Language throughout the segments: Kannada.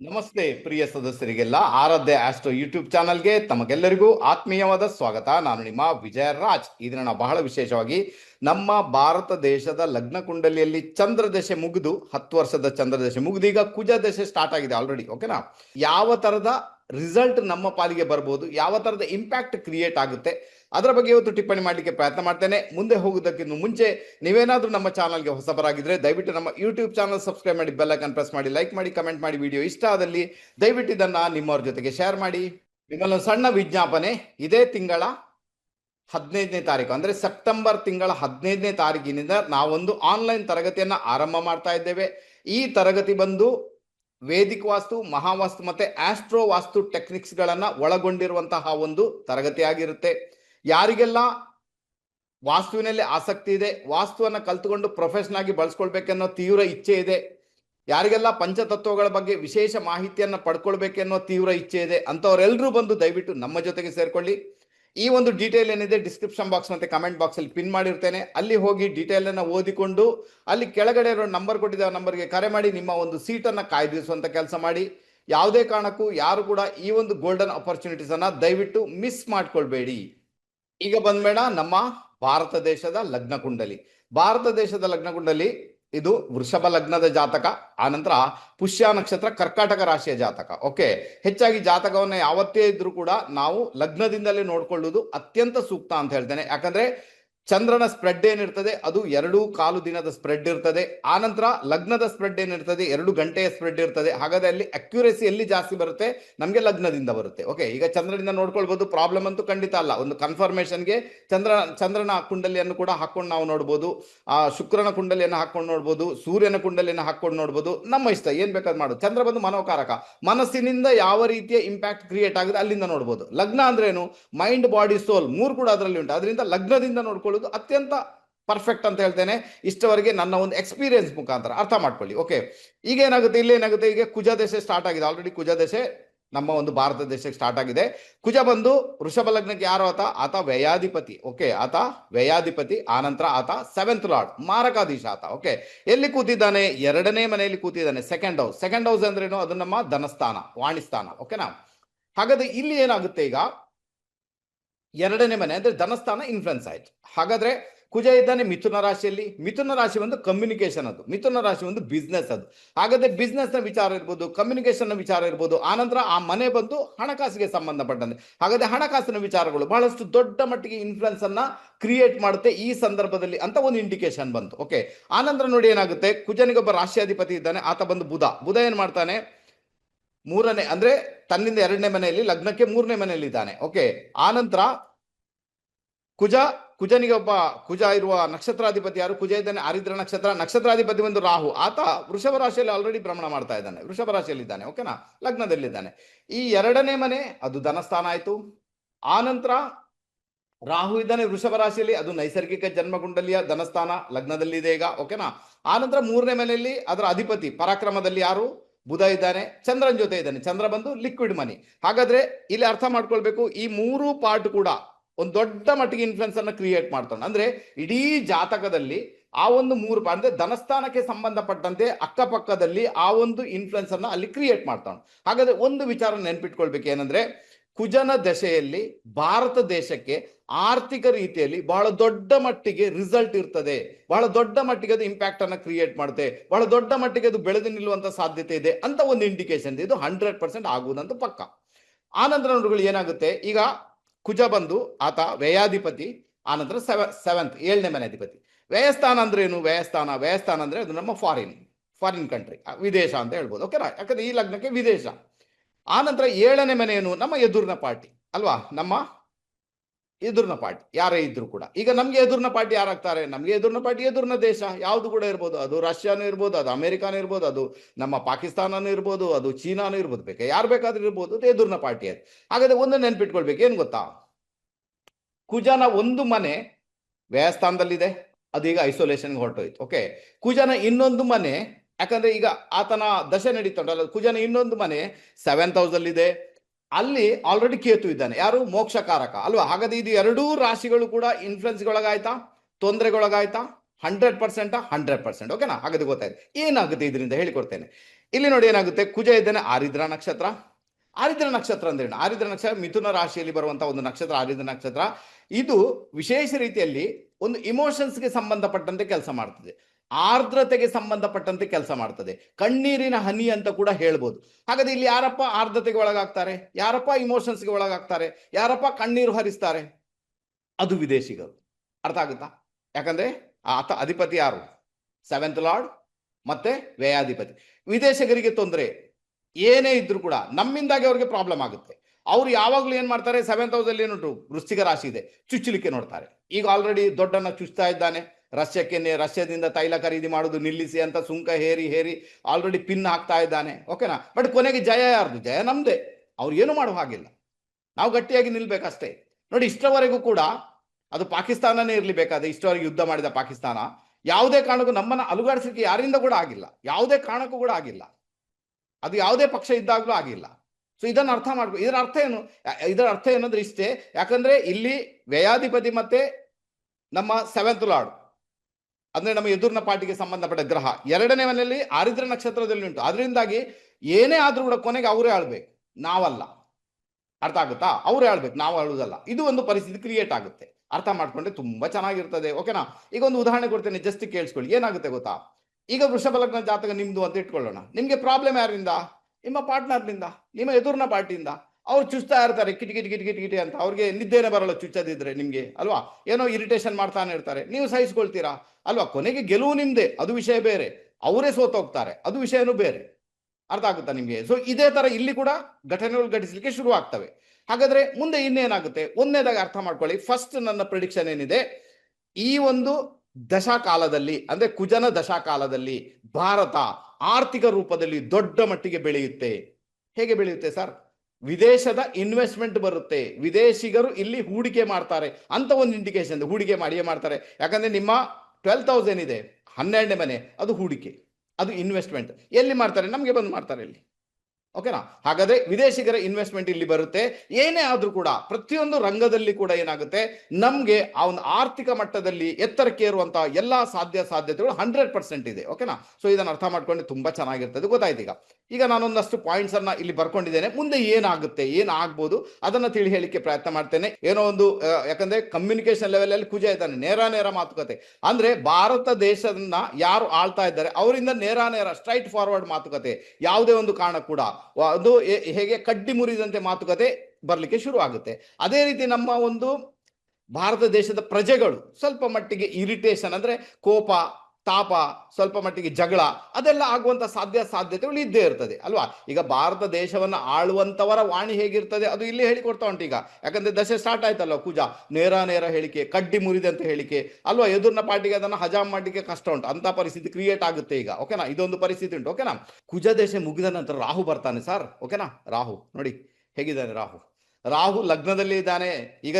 ನಮಸ್ತೆ, ಪ್ರಿಯ ಸದಸ್ಯರಿಗೆಲ್ಲ ಆರಾಧ್ಯ ಆಸ್ಟ್ರೋ ಯೂಟ್ಯೂಬ್ ಚಾನಲ್ಗೆ ತಮಗೆಲ್ಲರಿಗೂ ಆತ್ಮೀಯವಾದ ಸ್ವಾಗತ. ನಾನು ನಿಮ್ಮ ವಿಜಯ ರಾಜ್. ಇದನ್ನ ಬಹಳ ವಿಶೇಷವಾಗಿ ನಮ್ಮ ಭಾರತ ದೇಶದ ಲಗ್ನ ಕುಂಡಲಿಯಲ್ಲಿ ಚಂದ್ರದಶೆ ಮುಗಿದು ಹತ್ತು ವರ್ಷದ ಚಂದ್ರದಶೆ ಮುಗಿದು ಈಗ ಕುಜ ದಶೆ ಸ್ಟಾರ್ಟ್ ಆಗಿದೆ ಆಲ್ರೆಡಿ ಓಕೆನಾ ಯಾವ ತರದ ರಿಸಲ್ಟ್ ನಮ್ಮ ಪಾಲಿಗೆ ಬರ್ಬೋದು, ಯಾವ ತರದ ಇಂಪ್ಯಾಕ್ಟ್ ಕ್ರಿಯೇಟ್ ಆಗುತ್ತೆ ಅದರ ಬಗ್ಗೆ ಇವತ್ತು ಟಿಪ್ಪಣಿ ಮಾಡಲಿಕ್ಕೆ ಪ್ರಯತ್ನ ಮಾಡ್ತೇನೆ. ಮುಂದೆ ಹೋಗುವುದಕ್ಕಿಂತ ಮುಂಚೆ ನೀವೇನಾದರೂ ನಮ್ಮ ಚಾನಲ್ಗೆ ಹೊಸಬರಾಗಿದ್ದರೆ ದಯವಿಟ್ಟು ನಮ್ಮ ಯೂಟ್ಯೂಬ್ ಚಾನಲ್ ಸಬ್ಸ್ಕ್ರೈಬ್ ಮಾಡಿ ಬೆಲ್ ಐಕನ್ ಪ್ರೆಸ್ ಮಾಡಿ ಲೈಕ್ ಮಾಡಿ ಕಮೆಂಟ್ ಮಾಡಿ ವಿಡಿಯೋ ಇಷ್ಟ ಆದಲ್ಲಿ ದಯವಿಟ್ಟು ಇದನ್ನು ನಿಮ್ಮವ್ರ ಜೊತೆಗೆ ಶೇರ್ ಮಾಡಿ. ನಿಮ್ಮಲ್ಲೊಂದು ಸಣ್ಣ ವಿಜ್ಞಾಪನೆ, ಇದೇ ತಿಂಗಳ ಹದಿನೈದನೇ ತಾರೀಕು, ಅಂದರೆ ಸೆಪ್ಟೆಂಬರ್ ತಿಂಗಳ ಹದಿನೈದನೇ ತಾರೀಕಿನಿಂದ ನಾವೊಂದು ಆನ್ಲೈನ್ ತರಗತಿಯನ್ನು ಆರಂಭ ಮಾಡ್ತಾ ಇದ್ದೇವೆ. ಈ ತರಗತಿ ಬಂದು ವೇದಿಕ ವಾಸ್ತು, ಮಹಾವಾಸ್ತು ಮತ್ತೆ ಆಸ್ಟ್ರೋ ವಾಸ್ತು ಟೆಕ್ನಿಕ್ಸ್ ಗಳನ್ನ ಒಳಗೊಂಡಿರುವಂತಹ ಒಂದು ತರಗತಿಯಾಗಿರುತ್ತೆ. ಯಾರಿಗೆಲ್ಲ ವಾಸ್ತುವಿನಲ್ಲಿ ಆಸಕ್ತಿ ಇದೆ, ವಾಸ್ತುವನ್ನು ಕಲ್ತುಕೊಂಡು ಪ್ರೊಫೆಷನ್ ಆಗಿ ಬಳಸ್ಕೊಳ್ಬೇಕೆನ್ನೋ ತೀವ್ರ ಇಚ್ಛೆ ಇದೆ, ಯಾರಿಗೆಲ್ಲ ಪಂಚತತ್ವಗಳ ಬಗ್ಗೆ ವಿಶೇಷ ಮಾಹಿತಿಯನ್ನು ಪಡ್ಕೊಳ್ಬೇಕೆನ್ನೋ ತೀವ್ರ ಇಚ್ಛೆ ಇದೆ ಅಂತವರೆಲ್ಲರೂ ಬಂದು ದಯವಿಟ್ಟು ನಮ್ಮ ಜೊತೆಗೆ ಸೇರ್ಕೊಳ್ಳಿ. ಈ ಒಂದು ಡೀಟೇಲ್ ಏನಿದೆ ಡಿಸ್ಕ್ರಿಪ್ಷನ್ ಬಾಕ್ಸ್ ಮತ್ತೆ ಕಮೆಂಟ್ ಬಾಕ್ಸ್ ಅಲ್ಲಿ ಪಿನ್ ಮಾಡಿರ್ತೇನೆ. ಅಲ್ಲಿ ಹೋಗಿ ಡೀಟೇಲ್ ಅನ್ನ ಓದಿಕೊಂಡು, ಅಲ್ಲಿ ಕೆಳಗಡೆ ಇರೋ ನಂಬರ್ ಕೊಟ್ಟಿದ್ದ ನಂಬರ್ಗೆ ಕರೆ ಮಾಡಿ, ನಿಮ್ಮ ಒಂದು ಸೀಟನ್ನು ಕಾಯ್ದಿರಿಸುವಂತ ಕೆಲಸ ಮಾಡಿ. ಯಾವುದೇ ಕಾರಣಕ್ಕೂ ಯಾರು ಕೂಡ ಈ ಒಂದು ಗೋಲ್ಡನ್ ಅಪರ್ಚುನಿಟೀಸ್ ಅನ್ನ ದಯವಿಟ್ಟು ಮಿಸ್ ಮಾಡ್ಕೊಳ್ಬೇಡಿ. ಈಗ ಬಂದ್ಬೇಡ ನಮ್ಮ ಭಾರತ ದೇಶದ ಲಗ್ನ ಕುಂಡಲಿ. ಭಾರತ ದೇಶದ ಲಗ್ನ ಕುಂಡಲಿ ಇದು ವೃಷಭ ಲಗ್ನದ ಜಾತಕ ಆನಂತರ ಪುಷ್ಯ ನಕ್ಷತ್ರ ಕರ್ಕಾಟಕ ರಾಶಿಯ ಜಾತಕ. ಓಕೆ, ಹೆಚ್ಚಾಗಿ ಜಾತಕವನ್ನು ಯಾವತ್ತೇ ಇದ್ರೂ ಕೂಡ ನಾವು ಲಗ್ನದಿಂದಲೇ ನೋಡ್ಕೊಳ್ಳುವುದು ಅತ್ಯಂತ ಸೂಕ್ತ ಅಂತ ಹೇಳ್ತೇನೆ. ಯಾಕಂದ್ರೆ ಚಂದ್ರನ ಸ್ಪ್ರೆಡ್ ಏನಿರ್ತದೆ, ಅದು ಎರಡು ಕಾಲು ದಿನದ ಸ್ಪ್ರೆಡ್ ಇರ್ತದೆ. ಆನಂತರ ಲಗ್ನದ ಸ್ಪ್ರೆಡ್ ಏನಿರ್ತದೆ, ಎರಡು ಗಂಟೆಯ ಸ್ಪ್ರೆಡ್ ಇರ್ತದೆ. ಹಾಗಾದ್ರೆ ಅಲ್ಲಿ ಅಕ್ಯುರೇಸಿ ಎಲ್ಲಿ ಜಾಸ್ತಿ ಬರುತ್ತೆ? ನಮಗೆ ಲಗ್ನದಿಂದ ಬರುತ್ತೆ. ಓಕೆ ಈಗ ಚಂದ್ರನಿಂದ ನೋಡ್ಕೊಳ್ಬಹುದು ಪ್ರಾಬ್ಲಮ್ ಅಂತೂ ಖಂಡಿತ ಅಲ್ಲ. ಒಂದು ಕನ್ಫರ್ಮೇಶನ್ಗೆ ಚಂದ್ರ, ಚಂದ್ರನ ಕುಂಡಲಿಯನ್ನು ಕೂಡ ಹಾಕೊಂಡು ನಾವು ನೋಡ್ಬೋದು. ಆ ಶುಕ್ರನ ಕುಂಡಲಿಯನ್ನು ಹಾಕೊಂಡು ನೋಡ್ಬೋದು, ಸೂರ್ಯನ ಕುಂಡಲಿಯನ್ನು ಹಾಕೊಂಡು ನೋಡ್ಬೋದು. ನಮ್ಮ ಇಷ್ಟ, ಏನ್ ಬೇಕಾದ್ರೆ ಮಾಡೋದು ಚಂದ್ರ ಬಂದು ಮನೋಕಾರಕ. ಮನಸ್ಸಿನಿಂದ ಯಾವ ರೀತಿಯ ಇಂಪ್ಯಾಕ್ಟ್ ಕ್ರಿಯೇಟ್ ಆಗುತ್ತೆ ಅಲ್ಲಿಂದ ನೋಡ್ಬೋದು. ಲಗ್ನ ಅಂದ್ರೇನು? ಮೈಂಡ್ ಬಾಡಿ ಸೋಲ್ ಮೂರು ಕೂಡ ಅದರಲ್ಲಿ ಉಂಟು. ಅದರಿಂದ ಲಗ್ನದಿಂದ ನೋಡ್ಕೊಳ್ಳೋದು ಅತ್ಯಂತ ಪರ್ಫೆಕ್ಟ್ ಅಂತ ಹೇಳ್ತೇನೆ. ಇಷ್ಟವರೆಗೆ ನನ್ನ ಒಂದು ಎಕ್ಸ್ಪೀರಿಯನ್ಸ್ ಮುಖಾಂತರ. ಅರ್ಥ ಮಾಡ್ಕೊಳ್ಳಿ. ಓಕೆ ಈಗ ಏನಾಗುತ್ತೆ? ಇಲ್ಲಿ ಏನಾಗುತ್ತೆ? ಈಗ ಕುಜ ದೇಶ ಸ್ಟಾರ್ಟ್ ಆಗಿದೆ. ಆಲ್ರೆಡಿ ಕುಜ ದೇಶ ನಮ್ಮ ಒಂದು ಭಾರತ ದೇಶಕ್ಕೆ ಸ್ಟಾರ್ಟ್ ಆಗಿದೆ. ಕುಜ ಬಂದು ವೃಷಭ ಲಗ್ನಕ್ಕೆ ಯಾರು ಆತ? ಆತ ವ್ಯಯಾಧಿಪತಿ. ಓಕೆ ಆತ ವ್ಯಯಾಧಿಪತಿ. ಆನಂತರ ಆತ ಸೆವೆಂತ್ ಲಾರ್ಡ್ ಮಾರಕಾಧೀಶ ಆತ. ಓಕೆ ಎಲ್ಲಿ ಕೂತಿದ್ದಾನೆ? ಎರಡನೇ ಮನೆಯಲ್ಲಿ ಕೂತಿದ್ದಾನೆ. ಸೆಕೆಂಡ್ ಹೌಸ್ ಸೆಕೆಂಡ್ ಹೌಸ್ ಅಂದ್ರೇನು? ಅದು ನಮ್ಮ ಧನಸ್ಥಾನ, ವಾಣಿಸ್ಥಾನ. ಓಕೆನಾ ಹಾಗಾದ್ರೆ ಇಲ್ಲಿ ಏನಾಗುತ್ತೆ ಈಗ? ಎರಡನೇ ಮನೆ ಅಂದ್ರೆ ಧನಸ್ಥಾನ ಇನ್ಫ್ಲುಯೆನ್ಸ್ ಆಯ್ತು. ಹಾಗಾದ್ರೆ ಕುಜ ಇದ್ದಾನೆ ಮಿಥುನ ರಾಶಿಯಲ್ಲಿ. ಮಿಥುನ ರಾಶಿ ಒಂದು ಕಮ್ಯುನಿಕೇಶನ್ ಅದು. ಮಿಥುನ ರಾಶಿ ಒಂದು ಬಿಸ್ನೆಸ್ ಅದು. ಹಾಗಾದ್ರೆ ಬಿಸ್ನೆಸ್ನ ವಿಚಾರ ಇರ್ಬೋದು ಕಮ್ಯುನಿಕೇಶನ್ನ ವಿಚಾರ ಇರ್ಬೋದು. ಆನಂತರ ಆ ಮನೆ ಬಂದು ಹಣಕಾಸಿಗೆ ಸಂಬಂಧಪಟ್ಟಂತೆ. ಹಾಗಾದ್ರೆ ಹಣಕಾಸಿನ ವಿಚಾರಗಳು ಬಹಳಷ್ಟು ದೊಡ್ಡ ಮಟ್ಟಿಗೆ ಇನ್ಫ್ಲುಯೆನ್ಸ್ ಅನ್ನ ಕ್ರಿಯೇಟ್ ಮಾಡುತ್ತೆ ಈ ಸಂದರ್ಭದಲ್ಲಿ ಅಂತ ಒಂದು ಇಂಡಿಕೇಶನ್ ಬಂತು. ಓಕೆ ಆನಂತರ ನೋಡಿ ಏನಾಗುತ್ತೆ? ಕುಜನಿಗೊಬ್ಬ ರಾಶಿಯಾಧಿಪತಿ ಇದ್ದಾನೆ. ಆತ ಬಂದು ಬುಧ. ಬುಧ ಏನ್ ಮಾಡ್ತಾನೆ? ಮೂರನೇ ಅಂದ್ರೆ ತನ್ನಿಂದ ಎರಡನೇ ಮನೆಯಲ್ಲಿ, ಲಗ್ನಕ್ಕೆ ಮೂರನೇ ಮನೆಯಲ್ಲಿ ಇದ್ದಾನೆ ಓಕೆ ಆನಂತರ ಕುಜ, ಕುಜನಿಗೆ ಒಬ್ಬ ಕುಜ ಇರುವ ನಕ್ಷತ್ರಾಧಿಪತಿ ಯಾರು? ಕುಜ ಇದ್ದಾನೆ, ಆರಿದ್ರ ನಕ್ಷತ್ರ, ನಕ್ಷತ್ರಾಧಿಪತಿ ಒಂದು ರಾಹು. ಆತ ವೃಷಭ ರಾಶಿಯಲ್ಲಿ ಆಲ್ರೆಡಿ ಭ್ರಮಣ ಮಾಡ್ತಾ ಇದ್ದಾನೆ. ವೃಷಭ ರಾಶಿಯಲ್ಲಿ ಇದ್ದಾನೆ ಓಕೆನಾ ಲಗ್ನದಲ್ಲಿದ್ದಾನೆ. ಈ ಎರಡನೇ ಮನೆ, ಅದು ಧನಸ್ಥಾನ ಆಯ್ತು. ಆನಂತರ ರಾಹು ಇದ್ದಾನೆ ವೃಷಭ ರಾಶಿಯಲ್ಲಿ, ಅದು ನೈಸರ್ಗಿಕ ಜನ್ಮಗುಂಡಲಿಯ ಧನಸ್ಥಾನ ಲಗ್ನದಲ್ಲಿದೆ ಈಗ ಓಕೆನಾ ಆನಂತರ ಮೂರನೇ ಮನೆಯಲ್ಲಿ ಅದರ ಅಧಿಪತಿ, ಪರಾಕ್ರಮದಲ್ಲಿ ಯಾರು? ಬುಧ ಇದ್ದಾನೆ, ಚಂದ್ರನ ಜೊತೆ ಇದ್ದಾನೆ. ಚಂದ್ರ ಬಂದು ಲಿಕ್ವಿಡ್ ಮನಿ ಹಾಗಾದ್ರೆ ಇಲ್ಲಿ ಅರ್ಥ ಮಾಡ್ಕೊಳ್ಬೇಕು, ಈ ಮೂರು ಪಾರ್ಟ್ ಕೂಡ ಒಂದು ದೊಡ್ಡ ಮಟ್ಟಿಗೆ ಇನ್ಫ್ಲುಯೆನ್ಸ್ ಅನ್ನು ಕ್ರಿಯೇಟ್ ಮಾಡ್ತಾನೆ. ಅಂದ್ರೆ ಇಡೀ ಜಾತಕದಲ್ಲಿ ಆ ಒಂದು ಮೂರು ಅಂದ್ರೆ ಧನಸ್ಥಾನಕ್ಕೆ ಸಂಬಂಧಪಟ್ಟಂತೆ ಅಕ್ಕಪಕ್ಕದಲ್ಲಿ ಆ ಒಂದು ಇನ್ಫ್ಲುಯೆನ್ಸ್ ಅನ್ನು ಅಲ್ಲಿ ಕ್ರಿಯೇಟ್ ಮಾಡ್ತಾನೆ. ಹಾಗಾದ್ರೆ ಒಂದು ವಿಚಾರ ನೆನ್ಪಿಟ್ಕೊಳ್ಬೇಕು ಏನಂದ್ರೆ, ಕುಜನ ದಶೆಯಲ್ಲಿ ಭಾರತ ದೇಶಕ್ಕೆ ಆರ್ಥಿಕ ರೀತಿಯಲ್ಲಿ ಬಹಳ ದೊಡ್ಡ ಮಟ್ಟಿಗೆ ರಿಸಲ್ಟ್ ಇರ್ತದೆ. ಬಹಳ ದೊಡ್ಡ ಮಟ್ಟಿಗೆ ಅದು ಇಂಪ್ಯಾಕ್ಟ್ ಅನ್ನ ಕ್ರಿಯೇಟ್ ಮಾಡುತ್ತೆ. ಬಹಳ ದೊಡ್ಡ ಮಟ್ಟಿಗೆ ಅದು ಬೆಳೆದು ನಿಲ್ಲುವಂತ ಸಾಧ್ಯತೆ ಇದೆ ಅಂತ ಒಂದು ಇಂಡಿಕೇಶನ್ ಇದು. ಹಂಡ್ರೆಡ್ ಪರ್ಸೆಂಟ್ ಆಗುವುದಂತ ಪಕ್ಕ. ಆನಂತರ ನೋಡುಗಳು ಏನಾಗುತ್ತೆ? ಈಗ ಕುಜ ಬಂದು ಆತ ವ್ಯಯಾಧಿಪತಿ ಆನಂತರ ಸೆವೆ ಸೆವೆಂತ್ ಏಳನೇ ಮನೆ ಅಧಿಪತಿ ವ್ಯಯಸ್ಥಾನ ಅಂದ್ರೆ ಏನು? ವ್ಯಯಸ್ಥಾನ ವ್ಯಯಸ್ಥಾನ ಅಂದ್ರೆ ಅದು ನಮ್ಮ ಫಾರಿನ್ ಫಾರಿನ್ ಕಂಟ್ರಿ ವಿದೇಶ ಅಂತ ಹೇಳ್ಬೋದು. ಓಕೆನಾ ಯಾಕಂದ್ರೆ ಈ ಲಗ್ನಕ್ಕೆ ವಿದೇಶ. ಆನಂತರ ಏಳನೇ ಮನೆ ನಮ್ಮ ಎದುರಿನ ಪಾರ್ಟಿ, ಅಲ್ವಾ? ನಮ್ಮ ಎದುರಿನ ಪಾರ್ಟಿ, ಯಾರೇ ಇದ್ರು ಕೂಡ. ಈಗ ನಮ್ಗೆ ಎದುರಿನ ಪಾರ್ಟಿ ಯಾರಾಗ್ತಾರೆ? ನಮ್ಗೆ ಎದುರಿನ ಪಾರ್ಟಿ ಎದುರಿನ ದೇಶ. ಯಾವುದು ಕೂಡ ಇರ್ಬೋದು. ಅದು ರಷ್ಯಾನೂ ಇರ್ಬೋದು, ಅದು ಅಮೆರಿಕಾನು ಇರ್ಬೋದು, ಅದು ನಮ್ಮ ಪಾಕಿಸ್ತಾನನೂ ಇರ್ಬೋದು, ಅದು ಚೀನಾನು ಇರ್ಬೋದು. ಬೇಕಾ, ಯಾರು ಬೇಕಾದ್ರೂ ಇರ್ಬೋದು. ಅದು ಎದುರಿನ ಪಾರ್ಟಿ ಅದು. ಹಾಗಾದ್ರೆ ಒಂದು ನೆನ್ಪಿಟ್ಕೊಳ್ಬೇಕು. ಏನ್ ಗೊತ್ತಾ? ಕುಜಾನ ಒಂದು ಮನೆ ವ್ಯಯಸ್ಥಾನದಲ್ಲಿದೆ. ಅದೀಗ ಐಸೋಲೇಷನ್ಗೆ ಹೊರಟೋಯ್ತು. ಓಕೆ ಕುಜಾನ ಇನ್ನೊಂದು ಮನೆ, ಯಾಕಂದ್ರೆ ಈಗ ಆತನ ದಶೆ ನಡೀತುಂಟಲ್ಲ, ಕುಜನ ಇನ್ನೊಂದು ಮನೆ ಹೌಸ್ ಅಲ್ಲಿ ಇದೆ ಅಲ್ಲಿ ಆಲ್ರೆಡಿ ಕೇತು ಇದ್ದಾನೆ. ಯಾರು? ಮೋಕ್ಷಕಾರಕ. ಅಲ್ವಾ? ಹಾಗಾದ್ರೆ ಇದು ಎರಡೂ ರಾಶಿಗಳು ಕೂಡ ಇನ್ಫ್ಲುಯೆನ್ಸ್ಗೊಳಗಾಯ್ತಾ ತೊಂದರೆಗೊಳಗಾಯ್ತಾ? ಹಂಡ್ರೆಡ್ ಪರ್ಸೆಂಟ್ ಹಂಡ್ರೆಡ್ ಪರ್ಸೆಂಟ್ ಓಕೆನಾ ಹಾಗಾದ್ರೆ ಗೊತ್ತಾಯ್ತು. ಏನಾಗುತ್ತೆ ಇದರಿಂದ? ಹೇಳಿಕೊಡ್ತೇನೆ. ಇಲ್ಲಿ ನೋಡಿ ಏನಾಗುತ್ತೆ? ಕುಜ ಇದ್ದಾನೆ ಆರಿದ್ರ ನಕ್ಷತ್ರ. ಆರಿದ್ರ ನಕ್ಷತ್ರ ಅಂದ್ರೆ ಆರಿದ್ರ ನಕ್ಷತ್ರ ಮಿಥುನ ರಾಶಿಯಲ್ಲಿ ಬರುವಂತಹ ಒಂದು ನಕ್ಷತ್ರ, ಆರಿದ್ರ ನಕ್ಷತ್ರ. ಇದು ವಿಶೇಷ ರೀತಿಯಲ್ಲಿ ಒಂದು ಇಮೋಷನ್ಸ್ಗೆ ಸಂಬಂಧಪಟ್ಟಂತೆ ಕೆಲಸ ಮಾಡ್ತದೆ. ಆರ್ದ್ರತೆಗೆ ಸಂಬಂಧಪಟ್ಟಂತೆ ಕೆಲಸ ಮಾಡ್ತದೆ. ಕಣ್ಣೀರಿನ ಹನಿ ಅಂತ ಕೂಡ ಹೇಳ್ಬೋದು. ಹಾಗಾದ್ರೆ ಇಲ್ಲಿ ಯಾರಪ್ಪ ಆರ್ದ್ರತೆಗೆ ಒಳಗಾಗ್ತಾರೆ? ಯಾರಪ್ಪ ಇಮೋಷನ್ಸ್ಗೆ ಒಳಗಾಗ್ತಾರೆ? ಯಾರಪ್ಪ ಕಣ್ಣೀರು ಹರಿಸ್ತಾರೆ? ಅದು ವಿದೇಶಿಗರು. ಅರ್ಥ ಆಗುತ್ತಾ? ಯಾಕಂದ್ರೆ ಆತ ಅಧಿಪತಿ ಯಾರು? ಸೆವೆಂತ್ ಲಾರ್ಡ್ ಮತ್ತೆ ವ್ಯಯಾಧಿಪತಿ. ವಿದೇಶಿಗರಿಗೆ ತೊಂದರೆ ಏನೇ ಇದ್ರೂ ಕೂಡ ನಮ್ಮಿಂದಾಗಿ ಅವ್ರಿಗೆ ಪ್ರಾಬ್ಲಮ್ ಆಗುತ್ತೆ. ಅವ್ರು ಯಾವಾಗಲೂ ಏನು ಮಾಡ್ತಾರೆ? ಸೆವೆಂತ್ ಹೌಸ್ ಅಲ್ಲಿ ಏನುಂಟು? ವೃಶ್ಚಿಕ ರಾಶಿ ಇದೆ. ಚುಚ್ಚಲಿಕ್ಕೆ ನೋಡ್ತಾರೆ. ಈಗ ಆಲ್ರೆಡಿ ದೊಡ್ಡನ್ನ ಚುಚ್ತಾ ಇದ್ದಾನೆ. ರಷ್ಯಕ್ಕೆ ರಷ್ಯಾದಿಂದ ತೈಲ ಖರೀದಿ ಮಾಡೋದು ನಿಲ್ಲಿಸಿ ಅಂತ ಸುಂಕ ಹೇರಿ ಹೇರಿ ಆಲ್ರೆಡಿ ಪಿನ್ ಹಾಕ್ತಾ ಇದ್ದಾನೆ. ಓಕೆನಾ ಬಟ್ ಕೊನೆಗೆ ಜಯ ಯಾರ್ದು? ಜಯ ನಮ್ದೇ. ಅವ್ರು ಏನು ಮಾಡೋ ಹಾಗಿಲ್ಲ. ನಾವು ಗಟ್ಟಿಯಾಗಿ ನಿಲ್ಬೇಕಷ್ಟೇ. ನೋಡಿ, ಇಷ್ಟರವರೆಗೂ ಕೂಡ ಅದು ಪಾಕಿಸ್ತಾನನೇ ಇರಲಿ ಬೇಕಾದ್ರೆ ಇಷ್ಟವರೆಗೆ ಯುದ್ಧ ಮಾಡಿದ ಪಾಕಿಸ್ತಾನ, ಯಾವುದೇ ಕಾರಣಕ್ಕೂ ನಮ್ಮನ್ನ ಅಲುಗಾಡಿಸಲಿಕ್ಕೆ ಯಾರಿಂದ ಕೂಡ ಆಗಿಲ್ಲ. ಯಾವುದೇ ಕಾರಣಕ್ಕೂ ಕೂಡ ಆಗಿಲ್ಲ. ಅದು ಯಾವುದೇ ಪಕ್ಷ ಇದ್ದಾಗಲೂ ಆಗಿಲ್ಲ. ಸೊ ಇದನ್ನು ಅರ್ಥ ಮಾಡ್ಬೇಕು ಇದರ ಅರ್ಥ ಏನು? ಇದರ ಅರ್ಥ ಏನಂದ್ರೆ ಇಷ್ಟೇ. ಯಾಕಂದ್ರೆ ಇಲ್ಲಿ ವ್ಯಯಾಧಿಪತಿ ಮತ್ತೆ ನಮ್ಮ ಸೆವೆಂತ್ ಲಾರ್ಡ್ ಅಂದ್ರೆ ನಮ್ಮ ಎದುರಿನ ಪಾರ್ಟಿಗೆ ಸಂಬಂಧಪಟ್ಟ ಗ್ರಹ. ಎರಡನೇ ಮನೆಯಲ್ಲಿ ಆರಿದ್ರ ನಕ್ಷತ್ರದಲ್ಲಿ ಉಂಟು. ಅದರಿಂದಾಗಿ ಏನೇ ಆದ್ರೂ ಕೂಡ ಕೊನೆಗೆ ಅವರೇ ಆಳ್ಬೇಕು. ನಾವಲ್ಲ. ಅರ್ಥ ಆಗುತ್ತಾ? ಅವರೇ ಆಳ್ಬೇಕು. ನಾವು ಆಳುವುದಲ್ಲ. ಇದು ಒಂದು ಪರಿಸ್ಥಿತಿ ಕ್ರಿಯೇಟ್ ಆಗುತ್ತೆ. ಅರ್ಥ ಮಾಡ್ಕೊಂಡ್ರೆ ತುಂಬಾ ಚೆನ್ನಾಗಿರ್ತದೆ. ಓಕೆನಾ ಈಗ ಒಂದು ಉದಾಹರಣೆ ಕೊಡ್ತೇನೆ. ಜಸ್ಟ್ ಕೇಳಿಸ್ಕೊಳ್ಳಿ. ಏನಾಗುತ್ತೆ ಗೊತ್ತಾ? ಈಗ ವೃಷಭ ಲಗ್ನ ಜಾತಕ ನಿಮ್ದು ಅಂತ ಇಟ್ಕೊಳ್ಳೋಣ. ನಿಮ್ಗೆ ಪ್ರಾಬ್ಲಮ್ ಯಾರಿಂದ? ನಿಮ್ಮ ಪಾರ್ಟ್ನರ್ನಿಂದ ನಿಮ್ಮ ಎದುರಿನ ಪಾರ್ಟಿಯಿಂದ. ಅವ್ರು ಚುಚ್ತಾ ಇರ್ತಾರೆ, ಕಿಟಿ ಕಿಟಿ ಕಿಟಿ ಕಿಟಿ ಅಂತ. ಅವ್ರಿಗೆ ನಿದ್ದೆನೆ ಬರಲ್ಲ ಚುಚ್ಚದಿದ್ರೆ ನಿಮಗೆ, ಅಲ್ವಾ? ಏನೋ ಇರಿಟೇಷನ್ ಮಾಡ್ತಾನೆ ಇರ್ತಾರೆ. ನೀವು ಸಹಿಸ್ಕೊಳ್ತೀರಾ? ಅಲ್ವಾ? ಕೊನೆಗೆ ಗೆಲುವು ನಿಮ್ದೆ, ಅದು ವಿಷಯ ಬೇರೆ. ಅವರೇ ಸೋತೋಗ್ತಾರೆ, ಅದು ವಿಷಯನೂ ಬೇರೆ. ಅರ್ಥ ಆಗುತ್ತಾ ನಿಮಗೆ? ಸೊ ಇದೇ ತರ ಇಲ್ಲಿ ಕೂಡ ಘಟನೆಗಳು ಘಟಿಸಲಿಕ್ಕೆ ಶುರು ಆಗ್ತವೆ ಹಾಗಾದ್ರೆ ಮುಂದೆ ಇನ್ನೇನಾಗುತ್ತೆ? ಒಂದನೇದಾಗಿ ಅರ್ಥ ಮಾಡ್ಕೊಳ್ಳಿ. ಫಸ್ಟ್ ನನ್ನ ಪ್ರಿಡಿಕ್ಷನ್ ಏನಿದೆ? ಈ ಒಂದು ದಶಾಕಾಲದಲ್ಲಿ, ಅಂದ್ರೆ ಕುಜನ ದಶಾಕಾಲದಲ್ಲಿ ಭಾರತ ಆರ್ಥಿಕ ರೂಪದಲ್ಲಿ ದೊಡ್ಡ ಮಟ್ಟಿಗೆ ಬೆಳೆಯುತ್ತೆ. ಹೇಗೆ ಬೆಳೆಯುತ್ತೆ ಸರ್? ವಿದೇಶದ ಇನ್ವೆಸ್ಟ್ಮೆಂಟ್ ಬರುತ್ತೆ. ವಿದೇಶಿಗರು ಇಲ್ಲಿ ಹೂಡಿಕೆ ಮಾಡ್ತಾರೆ. ಅಂತ ಒಂದು ಇಂಡಿಕೇಶನ್ ಹೂಡಿಕೆ ಮಾಡಿಯೇ ಮಾಡ್ತಾರೆ. ಯಾಕಂದ್ರೆ ನಿಮ್ಮ ಟ್ವೆಲ್ ತೌಸಂಡ್ ಇದೆ. ಹನ್ನೆರಡನೇ ಮನೆ, ಅದು ಹೂಡಿಕೆ. ಅದು ಇನ್ವೆಸ್ಟ್ಮೆಂಟ್ ಎಲ್ಲಿ ಮಾಡ್ತಾರೆ? ನಮಗೆ ಬಂದು ಮಾಡ್ತಾರೆ ಇಲ್ಲಿ. ಓಕೆನಾ? ಹಾಗಾದ್ರೆ ವಿದೇಶಿಗರ ಇನ್ವೆಸ್ಟ್ಮೆಂಟ್ ಇಲ್ಲಿ ಬರುತ್ತೆ. ಏನೇ ಆದ್ರೂ ಕೂಡ ಪ್ರತಿಯೊಂದು ರಂಗದಲ್ಲಿ ಕೂಡ ಏನಾಗುತ್ತೆ? ನಮ್ಗೆ ಆ ಒಂದು ಆರ್ಥಿಕ ಮಟ್ಟದಲ್ಲಿ ಎತ್ತರಕ್ಕೆ ಏರುವಂತಹ ಎಲ್ಲಾ ಸಾಧ್ಯ ಸಾಧ್ಯತೆಗಳು ಹಂಡ್ರೆಡ್ ಪರ್ಸೆಂಟ್ ಇದೆ. ಓಕೆನಾ? ಸೊ ಇದನ್ನ ಅರ್ಥ ಮಾಡ್ಕೊಂಡು ತುಂಬಾ ಚೆನ್ನಾಗಿರ್ತದೆ. ಗೊತ್ತಾಯ್ತು ಈಗ. ಈಗ ನಾನೊಂದಷ್ಟು ಪಾಯಿಂಟ್ಸ್ ಅನ್ನ ಇಲ್ಲಿ ಬರ್ಕೊಂಡಿದ್ದೇನೆ. ಮುಂದೆ ಏನಾಗುತ್ತೆ? ಏನಾಗ್ಬೋದು? ಅದನ್ನ ತಿಳಿ ಹೇಳಿಕ್ಕೆ ಪ್ರಯತ್ನ ಮಾಡ್ತೇನೆ. ಏನೋ ಒಂದು ಯಾಕಂದ್ರೆ ಕಮ್ಯುನಿಕೇಶನ್ ಲೆವೆಲ್ ಅಲ್ಲಿ ಕುಜ ಇದ್ದಾನೆ. ನೇರ ನೇರ ಮಾತುಕತೆ. ಅಂದ್ರೆ ಭಾರತ ದೇಶದನ್ನ ಯಾರು ಆಳ್ತಾ ಇದ್ದಾರೆ? ಅವರಿಂದ ನೇರ ನೇರ ಸ್ಟ್ರೈಟ್ ಫಾರ್ವರ್ಡ್ ಮಾತುಕತೆ. ಯಾವುದೇ ಒಂದು ಕಾರಣ ಕೂಡ. ಅದು ಹೇಗೆ ಕಡ್ಡಿ ಮುರಿದಂತೆ ಮಾತುಕತೆ ಬರಲಿಕ್ಕೆ ಶುರು ಆಗುತ್ತೆ. ಅದೇ ರೀತಿ ನಮ್ಮ ಒಂದು ಭಾರತ ದೇಶದ ಪ್ರಜೆಗಳು ಸ್ವಲ್ಪ ಮಟ್ಟಿಗೆ ಇರಿಟೇಷನ್ ಅಂದ್ರೆ ಕೋಪ ತಾಪ, ಸ್ವಲ್ಪ ಮಟ್ಟಿಗೆ ಜಗಳ, ಅದೆಲ್ಲ ಆಗುವಂತ ಸಾಧ್ಯ, ಸಾಧ್ಯತೆಗಳು ಇದ್ದೇ ಇರ್ತದೆ, ಅಲ್ವಾ? ಈಗ ಭಾರತ ದೇಶವನ್ನು ಆಳುವಂತವರ ವಾಣಿ ಹೇಗಿರ್ತದೆ ಅದು ಇಲ್ಲಿ ಹೇಳಿಕೊಡ್ತಾ ಉಂಟು ಈಗ. ಯಾಕಂದ್ರೆ ದಶೆ ಸ್ಟಾರ್ಟ್ ಆಯ್ತಲ್ಲ ಕುಜ? ನೇರ ನೇರ ಹೇಳಿಕೆ, ಕಡ್ಡಿ ಮುರಿದಂತೆ ಹೇಳಿಕೆ, ಅಲ್ವಾ? ಎದುರಿನ ಪಾರ್ಟಿಗೆ ಅದನ್ನು ಹಜಾಮ್ ಮಾಡ್ಲಿಕ್ಕೆ ಕಷ್ಟ ಉಂಟು, ಅಂತ ಪರಿಸ್ಥಿತಿ ಕ್ರಿಯೇಟ್ ಆಗುತ್ತೆ ಈಗ ಓಕೆನಾ ಇದೊಂದು ಪರಿಸ್ಥಿತಿ ಉಂಟು ಓಕೆನಾ ಕುಜ ದೇಶ ಮುಗಿದ ನಂತರ ರಾಹು ಬರ್ತಾನೆ ಸರ್ ಓಕೆನಾ ರಾಹು, ನೋಡಿ, ಹೇಗಿದ್ದಾನೆ ರಾಹು? ರಾಹು ಲಗ್ನದಲ್ಲಿ ಇದ್ದಾನೆ. ಈಗ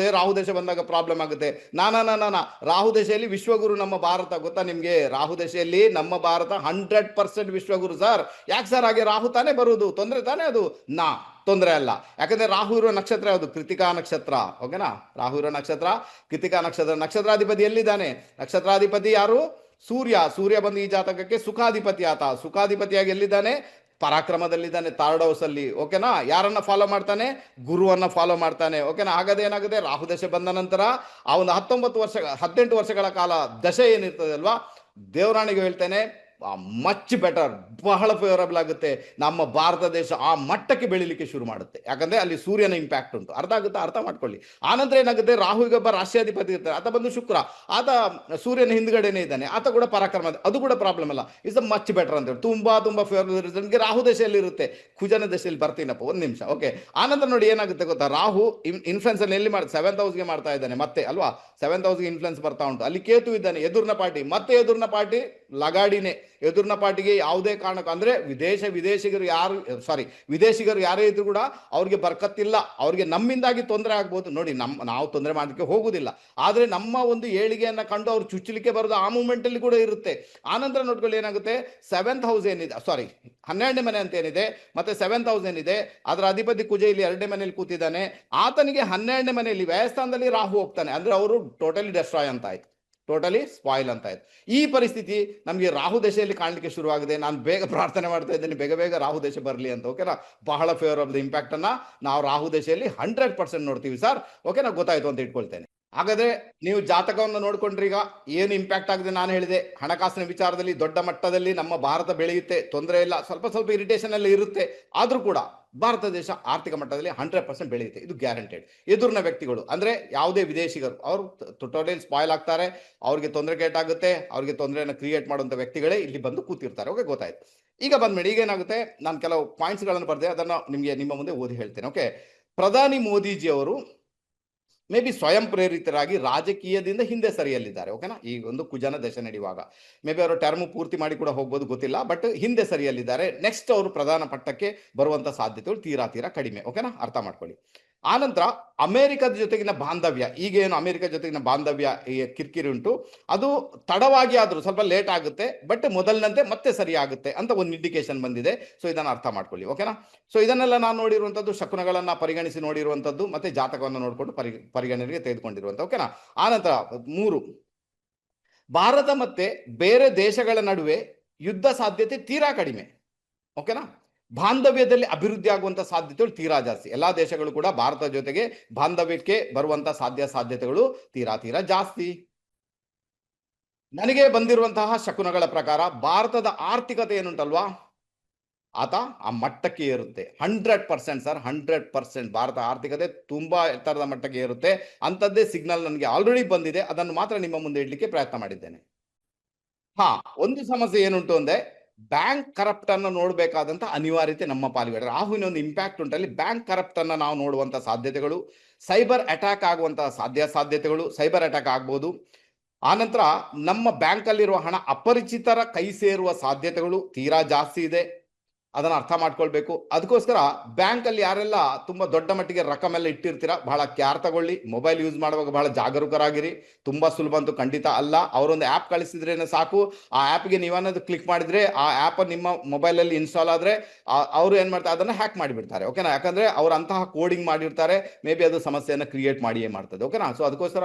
"ಏ, ರಾಹು ದೇಶ ಬಂದಾಗ ಪ್ರಾಬ್ಲಮ್ ಆಗುತ್ತೆ. ನಾನಾ ನಾನಾ ರಾಹು ದೇಶದಲ್ಲಿ ವಿಶ್ವಗುರು ನಮ್ಮ ಭಾರತ ಗೊತ್ತಾ ನಿಮಗೆ? ರಾಹು ದೇಶದಲ್ಲಿ ನಮ್ಮ ಭಾರತ ಹಂಡ್ರೆಡ್ ಪರ್ಸೆಂಟ್ ವಿಶ್ವಗುರು ಸರ್ ಯಾಕೆ ಸರ್ ಹಾಗೆ ರಾಹು ತಾನೇ ಬರುವುದು. ತೊಂದರೆ ತಾನೇ ಅದು? ನಾ ತೊಂದರೆ ಅಲ್ಲ. ಯಾಕಂದ್ರೆ ರಾಹು ಇರುವ ನಕ್ಷತ್ರ ಯಾವುದು? ಕೃತಿಕಾ ನಕ್ಷತ್ರ. ಓಕೆನಾ ರಾಹು ಇರೋ ನಕ್ಷತ್ರ ಕೃತಿಕಾ ನಕ್ಷತ್ರ ನಕ್ಷತ್ರಾಧಿಪತಿ ಎಲ್ಲಿದ್ದಾನೆ? ನಕ್ಷತ್ರಾಧಿಪತಿ ಯಾರು? ಸೂರ್ಯ. ಸೂರ್ಯ ಬಂದು ಈ ಜಾತಕಕ್ಕೆ ಸುಖಾಧಿಪತಿ ಆತ. ಸುಖಾಧಿಪತಿಯಾಗಿ ಎಲ್ಲಿದ್ದಾನೆ? ಪರಾಕ್ರಮದಲ್ಲಿದ್ದಾನೆ, ಥರ್ಡ್ ಹೌಸ್ ಅಲ್ಲಿ ಓಕೆನಾ? ಯಾರನ್ನ ಫಾಲೋ ಮಾಡ್ತಾನೆ? ಗುರುವನ್ನ ಫಾಲೋ ಮಾಡ್ತಾನೆ. ಓಕೆನಾ? ಆಗದೇ ಏನಾಗುತ್ತೆ? ರಾಹು ದಶೆ ಬಂದ ನಂತರ ಆ ಒಂದು ಹತ್ತೊಂಬತ್ತು ವರ್ಷ, ಹದಿನೆಂಟು ವರ್ಷಗಳ ಕಾಲ ದಶೆ ಏನಿರ್ತದೆ ಅಲ್ವಾ? ದೇವರಾಣಿಗೆ ಹೇಳ್ತೇನೆ ಮಚ್ ಬೆಟರ್ ಬಹಳ ಫೇವರಬಲ್ ಆಗುತ್ತೆ. ನಮ್ಮ ಭಾರತ ದೇಶ ಆ ಮಟ್ಟಕ್ಕೆ ಬೆಳಿಲಿಕ್ಕೆ ಶುರು ಮಾಡುತ್ತೆ. ಯಾಕಂದ್ರೆ ಅಲ್ಲಿ ಸೂರ್ಯನ ಇಂಪ್ಯಾಕ್ಟ್ ಉಂಟು. ಅರ್ಥ ಆಗುತ್ತಾ? ಅರ್ಥ ಮಾಡ್ಕೊಳ್ಳಿ. ಆನಂತರ ಏನಾಗುತ್ತೆ? ರಾಹುಗೆ ಒಬ್ಬ ರಾಷ್ಟ್ರಾಧಿಪತಿ ಇರ್ತಾರೆ. ಆತ ಬಂದು ಶುಕ್ರ. ಆತ ಸೂರ್ಯನ ಹಿಂದ್ಗಡೆನೇ ಇದ್ದಾನೆ. ಆತ ಕೂಡ ಪರಾಕ್ರಮ ಅದು ಕೂಡ ಪ್ರಾಬ್ಲಮ್ ಅಲ್ಲ. ಇಸ್ ಅ ಮಚ್ ಬೆಟರ್ ಅಂತ ಹೇಳಿ ತುಂಬಾ ತುಂಬಾ ಫೇವರಬಲ್ ನನಗೆ ರಾಹು ದೇಶದಲ್ಲಿ ಇರುತ್ತೆ. ಕುಜನ ದೇಶದಲ್ಲಿ ಬರ್ತೀನಪ್ಪ. ಒಂದು ನಿಮಿಷ. ಓಕೆ ಆನಂತರ ನೋಡಿ ಏನಾಗುತ್ತೆ ಗೊತ್ತಾ? ರಾಹು ಇನ್ಫ್ಲುಯೆನ್ಸ್ ಅಲ್ಲಿ ಎಲ್ಲಿ ಮಾಡಿ ಸೆವೆಂತ್ ಹೌಸ್ಗೆ ಮಾಡ್ತಾ ಇದ್ದಾನೆ. ಮತ್ತೆ, ಅಲ್ವಾ? ಸೆವೆಂತ್ ಹೌಸ್ಗೆ ಇನ್ಫ್ಲೂಯನ್ಸ್ ಬರ್ತಾ ಉಂಟು. ಅಲ್ಲಿ ಕೇತು ಇದ್ದಾನೆ. ಎದುರಿನ ಪಾರ್ಟಿ. ಮತ್ತೆ ಎದುರಿನ ಪಾರ್ಟಿ? ಲಗಾಡಿನೇ ಎದುರಿನ ಪಾಟಿಗೆ ಯಾವುದೇ ಕಾರಣಕ್ಕೂ, ಅಂದ್ರೆ ವಿದೇಶ ವಿದೇಶಿಗರು ಯಾರು ಸಾರಿ ವಿದೇಶಿಗರು ಯಾರೇ ಇದ್ರು ಕೂಡ ಅವ್ರಿಗೆ ಬರ್ಕತ್ತಿಲ್ಲ, ಅವ್ರಿಗೆ ನಮ್ಮಿಂದಾಗಿ ತೊಂದರೆ ಆಗ್ಬೋದು. ನೋಡಿ ನಮ್ಮ ನಾವು ತೊಂದರೆ ಮಾಡೋದಕ್ಕೆ ಹೋಗುವುದಿಲ್ಲ ಆದರೆ ನಮ್ಮ ಒಂದು ಏಳಿಗೆಯನ್ನ ಕಂಡು ಅವ್ರು ಚುಚ್ಚಲಿಕ್ಕೆ ಬರೋದು ಆ ಮೂಮೆಂಟ್ ಅಲ್ಲಿ ಕೂಡ ಇರುತ್ತೆ. ಆನಂತರ ನೋಡ್ಕೊಳ್ಳಿ ಏನಾಗುತ್ತೆ? ಸೆವೆಂತ್ ಹೌಸ್ ಏನಿದೆ ಸಾರಿ ಹನ್ನೆರಡನೇ ಮನೆ ಅಂತ ಏನಿದೆ? ಮತ್ತೆ ಸೆವೆಂತ್ ಹೌಸ್ ಏನಿದೆ? ಅದರ ಅಧಿಪತಿ ಕುಜ ಇಲ್ಲಿ ಎರಡನೇ ಮನೆಯಲ್ಲಿ ಕೂತಿದ್ದಾನೆ. ಆತನಿಗೆ ಹನ್ನೆರಡನೇ ಮನೆಯಲ್ಲಿ ವ್ಯಯಸ್ಥಾನದಲ್ಲಿ ರಾಹು ಹೋಗ್ತಾನೆ. ಅಂದ್ರೆ ಅವರು ಟೋಟಲಿ ಡೆಸ್ಟ್ರಾಯ್ ಅಂತ ಆಯ್ತು. ಟೋಟಲಿ ಸ್ಪಾಯಿಲ್ ಅಂತ ಆಯ್ತು. ಈ ಪರಿಸ್ಥಿತಿ ನಮಗೆ ರಾಹು ದಶೆಯಲ್ಲಿ ಕಾಣಲಿಕ್ಕೆ ಶುರುವಾಗಿದೆ. ನಾನು ಬೇಗ ಪ್ರಾರ್ಥನೆ ಮಾಡ್ತಾ ಇದ್ದೇನೆ. ಬೇಗ ಬೇಗ ರಾಹು ದಶೆ ಬರಲಿ ಅಂತ. ಓಕೆನಾ ಬಹಳ ಫೇವರ್ ಆಫ್ ದ ಇಂಪ್ಯಾಕ್ಟ್ ಅನ್ನ ನಾವು ರಾಹು ದಶೆಯಲ್ಲಿ ಹಂಡ್ರೆಡ್ ಪರ್ಸೆಂಟ್ ನೋಡ್ತೀವಿ ಸರ್ ಓಕೆನಾ ಗೊತ್ತಾಯ್ತು ಅಂತ ಇಟ್ಕೊಳ್ತೇನೆ. ಹಾಗಾದ್ರೆ ನೀವು ಜಾತಕವನ್ನು ನೋಡ್ಕೊಂಡ್ರೆ ಈಗ ಏನು ಇಂಪ್ಯಾಕ್ಟ್ ಆಗಿದೆ ನಾನು ಹೇಳಿದೆ. ಹಣಕಾಸಿನ ವಿಚಾರದಲ್ಲಿ ದೊಡ್ಡ ಮಟ್ಟದಲ್ಲಿ ನಮ್ಮ ಭಾರತ ಬೆಳೆಯುತ್ತೆ, ತೊಂದರೆ ಇಲ್ಲ, ಸ್ವಲ್ಪ ಸ್ವಲ್ಪ ಇರಿಟೇಷನ್ ಅಲ್ಲಿ ಇರುತ್ತೆ. ಆದರೂ ಕೂಡ ಭಾರತ ದೇಶ ಆರ್ಥಿಕ ಮಟ್ಟದಲ್ಲಿ ಹಂಡ್ರೆಡ್ ಪರ್ಸೆಂಟ್ ಬೆಳೆಯುತ್ತೆ. ಇದು ಗ್ಯಾರಂಟೆಡ್ ಎದುರಿನ ವ್ಯಕ್ತಿಗಳು, ಅಂದ್ರೆ ಯಾವುದೇ ವಿದೇಶಿಗರು, ಅವರು ಟೋಟಲ್ ಸ್ಪಾಯ್ಲ್ ಆಗ್ತಾರೆ, ಅವ್ರಿಗೆ ತೊಂದರೆ ಕೇಟಾಗುತ್ತೆ ಅವ್ರಿಗೆ ತೊಂದರೆಯನ್ನು ಕ್ರಿಯೇಟ್ ಮಾಡುವಂಥ ವ್ಯಕ್ತಿಗಳೇ ಇಲ್ಲಿ ಬಂದು ಕೂತಿರ್ತಾರೆ. ಓಕೆ ಗೊತ್ತಾಯ್ತು. ಈಗ ಬಂದ್ಮೇಲೆ ಈಗ ಏನಾಗುತ್ತೆ, ನಾನು ಕೆಲವು ಪಾಯಿಂಟ್ಸ್ಗಳನ್ನು ಬರೆದೆ, ಅದನ್ನು ನಿಮಗೆ ನಿಮ್ಮ ಮುಂದೆ ಓದಿ ಹೇಳ್ತೇನೆ. ಓಕೆ ಪ್ರಧಾನಿ ಮೋದಿಜಿ ಅವರು ಮೇ ಬಿ ಸ್ವಯಂ ಪ್ರೇರಿತರಾಗಿ ರಾಜಕೀಯದಿಂದ ಹಿಂದೆ ಸರಿಯಲ್ಲಿದ್ದಾರೆ ಓಕೆನಾ ಈ ಒಂದು ಕುಜನ ದಶ ನಡೆಯುವಾಗ. ಮೇ ಬಿ ಅವರು ಟರ್ಮ್ ಪೂರ್ತಿ ಮಾಡಿ ಕೂಡ ಹೋಗ್ಬೋದು ಗೊತ್ತಿಲ್ಲ ಬಟ್ ಹಿಂದೆ ಸರಿಯಲ್ಲಿದ್ದಾರೆ. ನೆಕ್ಸ್ಟ್ ಅವರು ಪ್ರಧಾನ ಪಟ್ಟಕ್ಕೆ ಬರುವಂತ ಸಾಧ್ಯತೆಗಳು ತೀರಾ ತೀರಾ ಕಡಿಮೆ ಓಕೆನಾ ಅರ್ಥ ಮಾಡ್ಕೊಳ್ಳಿ. ಆನಂತರ ಅಮೆರಿಕದ ಜೊತೆಗಿನ ಬಾಂಧವ್ಯ. ಈಗ ಏನು ಅಮೆರಿಕ ಜೊತೆಗಿನ ಬಾಂಧವ್ಯ ಕಿರಿಕಿರಿ ಉಂಟು. ಅದು ತಡವಾಗಿ ಆದರೂ ಸ್ವಲ್ಪ ಲೇಟ್ ಆಗುತ್ತೆ ಬಟ್ ಮೊದಲಿನಂತೆ ಮತ್ತೆ ಸರಿ ಅಂತ ಒಂದು ಇಂಡಿಕೇಶನ್ ಬಂದಿದೆ. ಸೊ ಇದನ್ನು ಅರ್ಥ ಮಾಡ್ಕೊಳ್ಳಿ ಓಕೆನಾ ಸೊ ಇದನ್ನೆಲ್ಲ ನಾನು ನೋಡಿರುವಂಥದ್ದು ಶಕುನಗಳನ್ನು ಪರಿಗಣಿಸಿ ನೋಡಿರುವಂಥದ್ದು ಮತ್ತೆ ಜಾತಕವನ್ನು ನೋಡಿಕೊಂಡು ಪರಿ, ಪರಿಗಣನೆಗೆ ತೆಗೆದುಕೊಂಡಿರುವಂಥ ಓಕೆನಾ ಆನಂತರ ಮೂರು. ಭಾರತ ಮತ್ತೆ ಬೇರೆ ದೇಶಗಳ ನಡುವೆ ಯುದ್ಧ ಸಾಧ್ಯತೆ ತೀರಾ ಕಡಿಮೆ ಓಕೆನಾ ಬಾಂಧವ್ಯದಲ್ಲಿ ಅಭಿವೃದ್ಧಿ ಆಗುವಂಥ ಸಾಧ್ಯತೆಗಳು ತೀರಾ ಜಾಸ್ತಿ. ಎಲ್ಲಾ ದೇಶಗಳು ಕೂಡ ಭಾರತ ಜೊತೆಗೆ ಬಾಂಧವ್ಯಕ್ಕೆ ಬರುವಂತ ಸಾಧ್ಯ ಸಾಧ್ಯತೆಗಳು ತೀರಾ ತೀರಾ ಜಾಸ್ತಿ. ನನಗೆ ಬಂದಿರುವಂತಹ ಶಕುನಗಳ ಪ್ರಕಾರ ಭಾರತದ ಆರ್ಥಿಕತೆ ಏನುಂಟಲ್ವಾ? ಆತ ಆ ಮಟ್ಟಕ್ಕೆ ಏರುತ್ತೆ. Hundred percent sir, hundred percent Bharat ಆರ್ಥಿಕತೆ ತುಂಬಾ ಎತ್ತರದ ಮಟ್ಟಕ್ಕೆ ಏರುತ್ತೆ. ಅಂಥದ್ದೇ ಸಿಗ್ನಲ್ ನನಗೆ ಆಲ್ರೆಡಿ ಬಂದಿದೆ. ಅದನ್ನು ಮಾತ್ರ ನಿಮ್ಮ ಮುಂದೆ ಇಡ್ಲಿಕ್ಕೆ ಪ್ರಯತ್ನ ಮಾಡಿದ್ದೇನೆ. ಹಾ, ಒಂದು ಸಮಸ್ಯೆ ಏನುಂಟು ಅಂದ್ರೆ ಬ್ಯಾಂಕ್ ಕರಪ್ಟ್ ಅನ್ನು ನೋಡಬೇಕಾದಂತ ಅನಿವಾರ್ಯತೆ ನಮ್ಮ ಪಾಲಿಗೆ ರಾಹುವಿನ ಒಂದು ಇಂಪ್ಯಾಕ್ಟ್ ಉಂಟಲ್ಲಿ. ಬ್ಯಾಂಕ್ ಕರಪ್ಟ್ ಅನ್ನ ನಾವು ನೋಡುವಂತ ಸಾಧ್ಯತೆಗಳು ಸೈಬರ್ ಅಟ್ಯಾಕ್ ಆಗುವಂತಹ ಸಾಧ್ಯ ಸಾಧ್ಯತೆಗಳು ಸೈಬರ್ ಅಟ್ಯಾಕ್ ಆಗ್ಬೋದು. ಆನಂತರ ನಮ್ಮ ಬ್ಯಾಂಕಲ್ಲಿರುವ ಹಣ ಅಪರಿಚಿತರ ಕೈ ಸೇರುವ ಸಾಧ್ಯತೆಗಳು, ತೀರಾ ಜಾಸ್ತಿ ಇದೆ. ಅದನ್ನ ಅರ್ಥ ಮಾಡ್ಕೊಳ್ಬೇಕು. ಅದಕ್ಕೋಸ್ಕರ ಬ್ಯಾಂಕ್ ಅಲ್ಲಿ ಯಾರೆಲ್ಲ ತುಂಬ ದೊಡ್ಡ ಮಟ್ಟಿಗೆ ರಕಮ್ ಎಲ್ಲ ಇಟ್ಟಿರ್ತೀರಾ, ಬಹಳ ಕ್ಯಾರ್ ತಗೊಳ್ಳಿ. ಮೊಬೈಲ್ ಯೂಸ್ ಮಾಡುವಾಗ ಬಹಳ ಜಾಗರೂಕರಾಗಿರಿ. ತುಂಬ ಸುಲಭ ಅಂತೂ ಖಂಡಿತ ಅಲ್ಲ. ಅವರೊಂದು ಆ್ಯಪ್ ಕಳಿಸಿದ್ರೇನೆ ಸಾಕು. ಆ ಆ್ಯಪ್ಗೆ ನೀವನ್ನೋದು ಕ್ಲಿಕ್ ಮಾಡಿದ್ರೆ, ಆ ಆ್ಯಪ್ ನಿಮ್ಮ ಮೊಬೈಲ್ ಅಲ್ಲಿ ಇನ್ಸ್ಟಾಲ್ ಆದರೆ ಅವರು ಏನು ಮಾಡ್ತಾರೆ, ಅದನ್ನು ಹ್ಯಾಕ್ ಮಾಡಿಬಿಡ್ತಾರೆ. ಓಕೆನಾ ಯಾಕಂದ್ರೆ ಅವ್ರು ಅಂತಹ ಕೋಡಿಂಗ್ ಮಾಡಿರ್ತಾರೆ. ಮೇ ಬಿ ಅದು ಸಮಸ್ಯೆಯನ್ನು ಕ್ರಿಯೇಟ್ ಮಾಡಿಯೇ ಮಾಡ್ತದೆ. ಓಕೆನಾ ಸೊ ಅದಕ್ಕೋಸ್ಕರ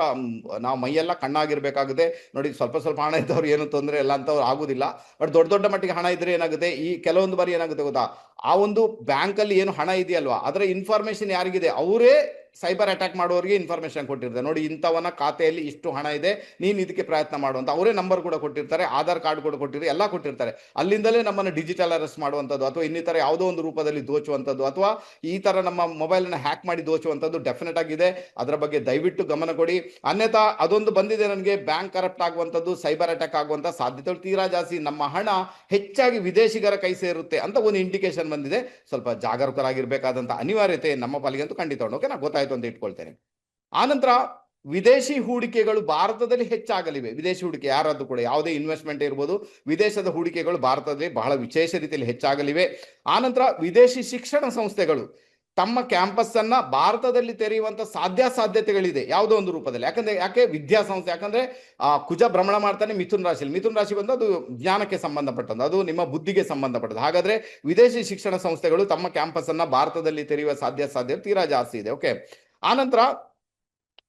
ನಾವು ಮೈಯೆಲ್ಲ ಕಣ್ಣಾಗಿರಬೇಕಾಗುತ್ತೆ. ನೋಡಿ, ಸ್ವಲ್ಪ ಸ್ವಲ್ಪ ಹಣ ಇದ್ದವ್ರು ಏನು ತೊಂದರೆ ಇಲ್ಲ ಅಂತವ್ರು ಆಗೋದಿಲ್ಲ. ಬಟ್ ದೊಡ್ಡ ದೊಡ್ಡ ಮಟ್ಟಿಗೆ ಹಣ ಇದ್ರೆ ಏನಾಗುತ್ತೆ? ಈ ಕೆಲವೊಂದು ಬಾರಿ ಏನಾಗುತ್ತೆ? ಗೊತ್ತಾ ಆ ಒಂದು ಬ್ಯಾಂಕಲ್ಲಿ ಏನು ಹಣ ಇದೆಯಲ್ವಾ? ಅದರ ಇನ್ಫಾರ್ಮೇಶನ್ ಯಾರಿಗಿದೆ? ಅವರೇ ಸೈಬರ್ ಅಟ್ಯಾಕ್ ಮಾಡೋರಿಗೆ ಇನ್ಫಾರ್ಮೇಶನ್ ಕೊಟ್ಟಿರ್ತಾರೆ. ನೋಡಿ, ಇಂಥವನ ಖಾತೆಯಲ್ಲಿ ಇಷ್ಟು ಹಣ ಇದೆ, ನೀನು ಇದಕ್ಕೆ ಪ್ರಯತ್ನ ಮಾಡುವಂಥ ಅವರೇ ನಂಬರ್ ಕೂಡ ಕೊಟ್ಟಿರ್ತಾರೆ, ಆಧಾರ್ ಕಾರ್ಡ್ ಕೂಡ ಕೊಟ್ಟಿರ್ತಾರೆ, ಎಲ್ಲ ಕೊಟ್ಟಿರ್ತಾರೆ. ಅಲ್ಲಿಂದಲೇ ನಮ್ಮನ್ನು ಡಿಜಿಟಲ್ ಅರೆಸ್ಟ್ ಮಾಡುವಂಥದ್ದು ಅಥವಾ ಇನ್ನಿತರ ಯಾವುದೋ ಒಂದು ರೂಪದಲ್ಲಿ ದೋಚುವಂಥದ್ದು ಅಥವಾ ಈ ಥರ ನಮ್ಮ ಮೊಬೈಲ್ ಅನ್ನ ಹ್ಯಾಕ್ ಮಾಡಿ ದೋಚುವಂಥದ್ದು ಡೆಫಿನೆಟ್ ಆಗಿದೆ. ಅದರ ಬಗ್ಗೆ ದಯವಿಟ್ಟು ಗಮನ ಕೊಡಿ. ಅನ್ಯಥಾ ಅದೊಂದು ಬಂದಿದೆ ನನಗೆ, ಬ್ಯಾಂಕ್ ಕರಪ್ಟ್ ಆಗುವಂಥದ್ದು, ಸೈಬರ್ ಅಟ್ಯಾಕ್ ಆಗುವಂಥ ಸಾಧ್ಯತೆಗಳು ತೀರಾ ಜಾಸ್ತಿ ನಮ್ಮ ಹಣ ಹೆಚ್ಚಾಗಿ ವಿದೇಶಿಗರ ಕೈ ಸೇರುತ್ತೆ ಅಂತ ಒಂದು ಇಂಡಿಕೇಶನ್ ಬಂದಿದೆ. ಸ್ವಲ್ಪ ಜಾಗರೂಕರಾಗಿರಬೇಕಾದಂಥ ಅನಿವಾರ್ಯತೆ ನಮ್ಮ ಪಾಲಿಗಂತೂ ಖಂಡಿತ ಓಕೆನಾ ಗೊತ್ತಾಯ್ತು. ಅಂತ ಇಟ್ಕೊಳ್ತೇನೆ. ಆನಂತರ ವಿದೇಶಿ ಹೂಡಿಕೆಗಳು ಭಾರತದಲ್ಲಿ ಹೆಚ್ಚಾಗಲಿವೆ. ವಿದೇಶಿ ಹೂಡಿಕೆ ಯಾರಾದರೂ ಕೂಡ ಯಾವುದೇ ಇನ್ವೆಸ್ಟ್ಮೆಂಟ್ ಇರ್ಬೋದು, ವಿದೇಶದ ಹೂಡಿಕೆಗಳು ಭಾರತದಲ್ಲಿ ಬಹಳ ವಿಶೇಷ ರೀತಿಯಲ್ಲಿ ಹೆಚ್ಚಾಗಲಿವೆ. ಆನಂತರ ವಿದೇಶಿ ಶಿಕ್ಷಣ ಸಂಸ್ಥೆಗಳು. ತಮ್ಮ ಕ್ಯಾಂಪಸ್ ಅನ್ನ ಭಾರತದಲ್ಲಿ ತೆರೆಯುವಂತ ಸಾಧ್ಯಾಸಾಧ್ಯತೆಗಳಿದೆ ಯಾವುದೋ ಒಂದು ರೂಪದಲ್ಲಿ. ಯಾಕಂದ್ರೆ, ಯಾಕೆ? ವಿದ್ಯಾಸಂಸ್ಥೆ. ಯಾಕಂದ್ರೆ, ಆ ಕುಜ ಭ್ರಮಣ ಮಾಡ್ತಾನೆ ಮಿಥುನ್ ರಾಶಿಯಲ್ಲಿ. ಮಿಥುನ್ ರಾಶಿ ಬಂದು ಅದು ಜ್ಞಾನಕ್ಕೆ ಸಂಬಂಧಪಟ್ಟದ್ದು, ಅದು ನಿಮ್ಮ ಬುದ್ಧಿಗೆ ಸಂಬಂಧಪಟ್ಟದ್ದು. ಹಾಗಾದ್ರೆ ವಿದೇಶಿ ಶಿಕ್ಷಣ ಸಂಸ್ಥೆಗಳು ತಮ್ಮ ಕ್ಯಾಂಪಸ್ ಅನ್ನ ಭಾರತದಲ್ಲಿ ತೆರೆಯುವ ಸಾಧ್ಯ ಸಾಧ್ಯ ತೀರಾ ಜಾಸ್ತಿ ಇದೆ. ಓಕೆ ಆನಂತರ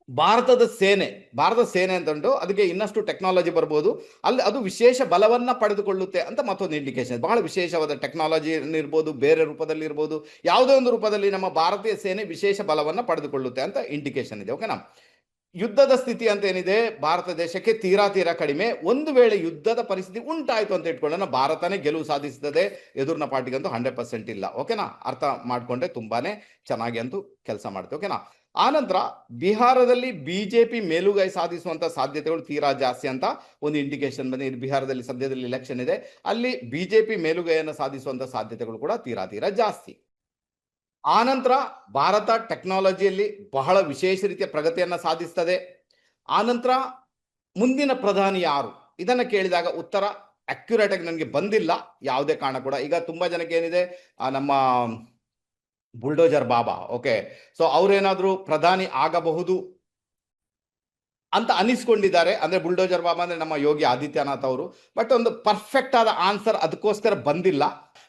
ಭಾರತದ ಸೇನೆ ಭಾರತದ ಸೇನೆ ಅಂತಂದು ಅದಕ್ಕೆ ಇನ್ನಷ್ಟು ಟೆಕ್ನಾಲಜಿ ಬರ್ಬೋದು. ಅಲ್ಲಿ ಅದು ವಿಶೇಷ ಬಲವನ್ನ ಪಡೆದುಕೊಳ್ಳುತ್ತೆ ಅಂತ ಮತ್ತೊಂದು ಇಂಡಿಕೇಶನ್ ಬಹಳ ವಿಶೇಷವಾದ ಟೆಕ್ನಾಲಜಿ ಇರ್ಬೋದು, ಬೇರೆ ರೂಪದಲ್ಲಿ ಇರ್ಬೋದು, ಯಾವುದೇ ಒಂದು ರೂಪದಲ್ಲಿ ನಮ್ಮ ಭಾರತೀಯ ಸೇನೆ ವಿಶೇಷ ಬಲವನ್ನ ಪಡೆದುಕೊಳ್ಳುತ್ತೆ ಅಂತ ಇಂಡಿಕೇಶನ್ ಇದೆ. ಓಕೆನಾ ಯುದ್ಧದ ಸ್ಥಿತಿ ಅಂತ ಏನಿದೆ? ಭಾರತ ದೇಶಕ್ಕೆ ತೀರಾ ತೀರಾ ಕಡಿಮೆ. ಒಂದು ವೇಳೆ ಯುದ್ಧದ ಪರಿಸ್ಥಿತಿ ಉಂಟಾಯಿತು ಅಂತ ಇಟ್ಕೊಳ್ಳೋಣ ಭಾರತನೇ ಗೆಲುವು ಸಾಧಿಸುತ್ತದೆ ಎದುರಿನ ಪಾರ್ಟಿಗಂತೂ ಹಂಡ್ರೆಡ್ ಪರ್ಸೆಂಟ್ ಇಲ್ಲ. ಓಕೆನಾ ಅರ್ಥ ಮಾಡಿಕೊಂಡ್ರೆ ತುಂಬಾನೇ ಚೆನ್ನಾಗಿ ಅಂತೂ ಕೆಲಸ ಮಾಡುತ್ತೆ. ಓಕೆನಾ ಆನಂತರ ಬಿಹಾರದಲ್ಲಿ ಬಿಜೆಪಿ ಮೇಲುಗೈ ಸಾಧಿಸುವಂತ ಸಾಧ್ಯತೆಗಳು ತೀರಾ ಜಾಸ್ತಿ ಅಂತ ಒಂದು ಇಂಡಿಕೇಶನ್ ಬಂದಿದೆ. ಬಿಹಾರದಲ್ಲಿ ಸದ್ಯದಲ್ಲಿ ಎಲೆಕ್ಷನ್ ಇದೆ. ಅಲ್ಲಿ ಬಿಜೆಪಿ ಮೇಲುಗೈಯನ್ನು ಸಾಧಿಸುವಂತ ಸಾಧ್ಯತೆಗಳು ಕೂಡ ತೀರಾ ತೀರಾ ಜಾಸ್ತಿ. ಆನಂತರ ಭಾರತ ಟೆಕ್ನಾಲಜಿಯಲ್ಲಿ ಬಹಳ ವಿಶೇಷ ರೀತಿಯ ಪ್ರಗತಿಯನ್ನ ಸಾಧಿಸ್ತದೆ. ಆನಂತರ ಮುಂದಿನ ಪ್ರಧಾನಿ ಯಾರು? ಇದನ್ನ ಕೇಳಿದಾಗ ಉತ್ತರ ಅಕ್ಯುರೇಟ್ ಆಗಿ ನನಗೆ ಬಂದಿಲ್ಲ. ಯಾವುದೇ ಕಾರಣ ಕೂಡ. ಈಗ ತುಂಬಾ ಜನಕ್ಕೆ ಏನಿದೆ? ನಮ್ಮ ಬುಲ್ಡೋಜರ್ ಬಾಬಾ ಓಕೆ ಸೊ ಅವ್ರೇನಾದ್ರೂ ಪ್ರಧಾನಿ ಆಗಬಹುದು ಅಂತ ಅನಿಸ್ಕೊಂಡಿದ್ದಾರೆ. ಅಂದ್ರೆ ಬುಲ್ಡೋಜರ್ ಬಾಬಾ ಅಂದ್ರೆ ನಮ್ಮ ಯೋಗಿ ಆದಿತ್ಯನಾಥ್ ಅವರು. ಬಟ್ ಒಂದು ಪರ್ಫೆಕ್ಟ್ ಆದ ಆನ್ಸರ್ ಅದಕ್ಕೋಸ್ಕರ ಬಂದಿಲ್ಲ.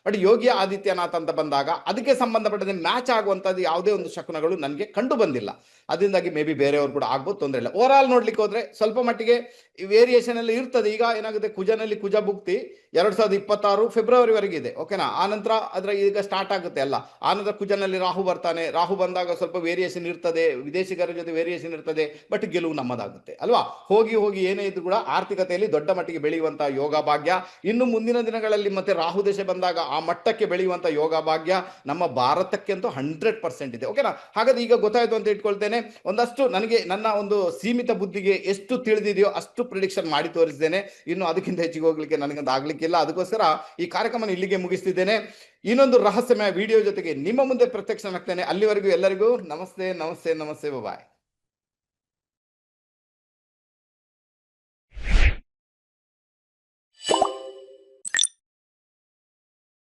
ಬಟ್ ಯೋಗಿ ಆದಿತ್ಯನಾಥ್ ಅಂತ ಬಂದಾಗ ಅದಕ್ಕೆ ಸಂಬಂಧಪಟ್ಟಂತೆ ಮ್ಯಾಚ್ ಆಗುವಂಥದ್ದು ಯಾವುದೇ ಒಂದು ಶಕುನಗಳು ನನಗೆ ಕಂಡು ಬಂದಿಲ್ಲ. ಅದರಿಂದಾಗಿ ಮೇ ಬಿ ಬೇರೆಯವರು ಕೂಡ ಆಗ್ಬೋದು ತೊಂದರೆ ಇಲ್ಲ. ಓವರ್ ಆಲ್ ನೋಡ್ಲಿಕ್ಕೆ ಹೋದ್ರೆ ಸ್ವಲ್ಪ ಮಟ್ಟಿಗೆ ವೇರಿಯೇಷನ್ ಅಲ್ಲಿ ಇರ್ತದೆ. ಈಗ ಏನಾಗುತ್ತೆ? ಕುಜನಲ್ಲಿ ಕುಜ ಭುಕ್ತಿ ಎರಡ್ ಸಾವಿರದ ಇಪ್ಪತ್ತಾರು ಫೆಬ್ರವರಿವರೆಗೆ ಇದೆ. ಓಕೆನಾ ಆ ನಂತರ ಅದರ ಈಗ ಸ್ಟಾರ್ಟ್ ಆಗುತ್ತೆ ಅಲ್ಲ. ಆ ನಂತರ ಕುಜನಲ್ಲಿ ರಾಹು ಬರ್ತಾನೆ. ರಾಹು ಬಂದಾಗ ಸ್ವಲ್ಪ ವೇರಿಯೇಷನ್ ಇರ್ತದೆ. ವಿದೇಶಿಗರ ಜೊತೆ ವೇರಿಯೇಷನ್ ಇರ್ತದೆ. ಬಟ್ ಗೆಲುವು ನಮ್ಮದಾಗುತ್ತೆ. ಅಲ್ವಾ? ಹೋಗಿ ಹೋಗಿ ಏನೇ ಇದ್ರು ಕೂಡ ಆರ್ಥಿಕತೆಯಲ್ಲಿ ದೊಡ್ಡ ಮಟ್ಟಿಗೆ ಬೆಳೆಯುವಂತಹ ಯೋಗ ಭಾಗ್ಯ. ಇನ್ನು ಮುಂದಿನ ದಿನಗಳಲ್ಲಿ ಮತ್ತೆ ರಾಹು ದೇಶ ಬಂದಾಗ ಆ ಮಟ್ಟಕ್ಕೆ ಬೆಳೆಯುವಂತ ಯೋಗ ಭಾಗ್ಯ ನಮ್ಮ ಭಾರತಕ್ಕೆ ಅಂತೂ ಹಂಡ್ರೆಡ್ ಪರ್ಸೆಂಟ್ ಇದೆ ಓಕೆನಾ ಹಾಗಾದ್ರೆ ಈಗ ಗೊತ್ತಾಯ್ತು ಅಂತ ಇಟ್ಕೊಳ್ತೇನೆ. ಒಂದಷ್ಟು ನನಗೆ ನನ್ನ ಒಂದು ಸೀಮಿತ ಬುದ್ಧಿಗೆ ಎಷ್ಟು ತಿಳಿದಿದೆಯೋ ಅಷ್ಟು ಪ್ರಿಡಿಕ್ಷನ್ ಮಾಡಿ ತೋರಿಸಿದ್ದೇನೆ. ಇನ್ನು ಅದಕ್ಕಿಂತ ಹೆಚ್ಚಿಗೆ ಹೋಗ್ಲಿಕ್ಕೆ ನನಗಂತ ಆಗ್ಲಿಕ್ಕಿಲ್ಲ. ಅದಕ್ಕೋಸ್ಕರ ಈ ಕಾರ್ಯಕ್ರಮ ಇಲ್ಲಿಗೆ ಮುಗಿಸ್ತಿದ್ದೇನೆ. ಇನ್ನೊಂದು ರಹಸ್ಯಮಯ ವಿಡಿಯೋ ಜೊತೆಗೆ ನಿಮ್ಮ ಮುಂದೆ ಪ್ರತ್ಯಕ್ಷನಾಗ್ತೇನೆ. ಅಲ್ಲಿವರೆಗೂ ಎಲ್ಲರಿಗೂ ನಮಸ್ತೆ ನಮಸ್ತೆ ನಮಸ್ತೆ ಬಾಯ್